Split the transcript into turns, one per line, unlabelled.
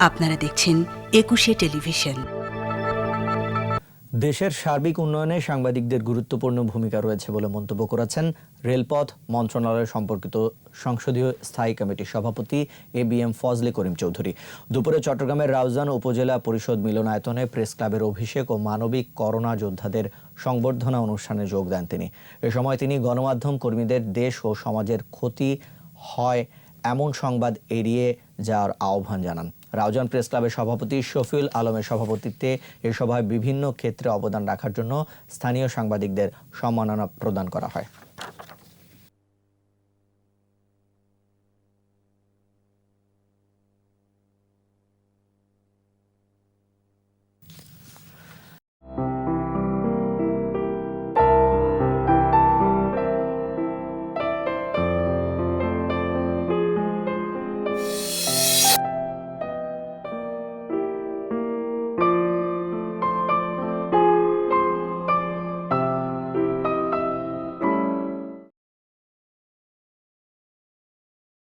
আপনারা দেখছেন একুশে টেলিভিশন।
দেশের সার্বিক উন্নয়নে সাংবাদিকদের গুরুত্বপূর্ণ ভূমিকা রয়েছে বলে মন্তব্য করেছেন রেলপথ মন্ত্রণালয় সম্পর্কিত সংসদীয় স্থায়ী কমিটির সভাপতি A B M Fazle Karim Chowdhury. দুপুরে চট্টগ্রামের রাউজান উপজেলা পরিষদ মিলনায়তনে প্রেস ক্লাবের অভিষেক ও মানবিক করোনা যোদ্ধাদের সংবর্ধনা অনুষ্ঠানে যোগ দেন তিনি। এ সময় তিনি গণমাধ্যম কর্মীদের দেশ ও সমাজের ক্ষতি হয় এমন সংবাদ এড়িয়ে যাওয়ার আহ্বান জানান। রাউজান প্রেস ক্লাবের সভাপতি শফিউল আলমের সভাপতিত্বে এ সভায় বিভিন্ন ক্ষেত্রে অবদান রাখার জন্য স্থানীয় সাংবাদিকদের সম্মাননা প্রদান করা হয়।